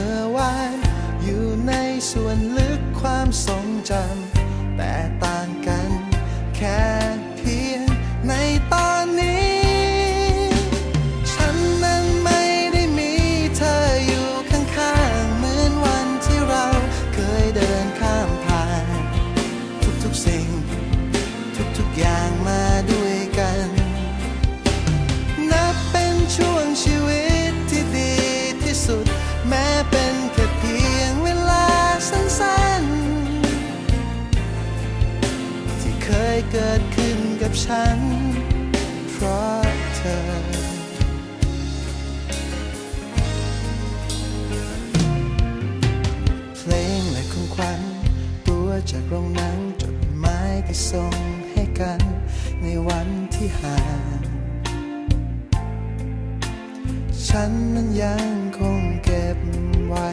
อ ส่วนลึกความทรงจำแต่ต่างกันแค่ กับฉัน เพราะเธอ เพลงและของขวัญตัวจากโรงหนังจดหมายที่ส่งให้กัน ในวันที่ห่างฉันนั้นยังคงเก็บไว้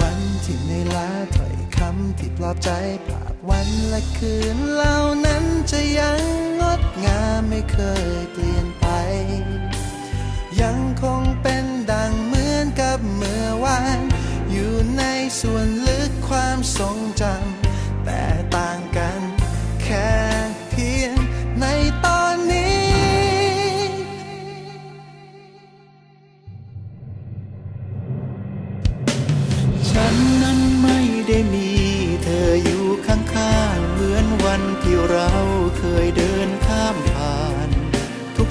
วันที่ในลาถ้อยคำที่ปลอบใจภาพวันและคืนเหล่านั้นจะยัง ไม่เคยเปลี่ยนไป ยังคง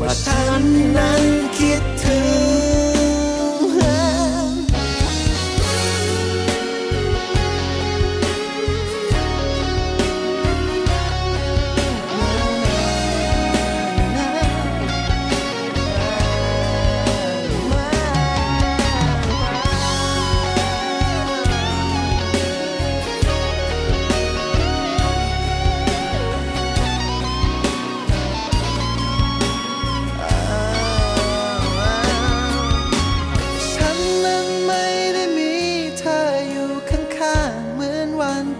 ว่าฉันนั้นคิดถึง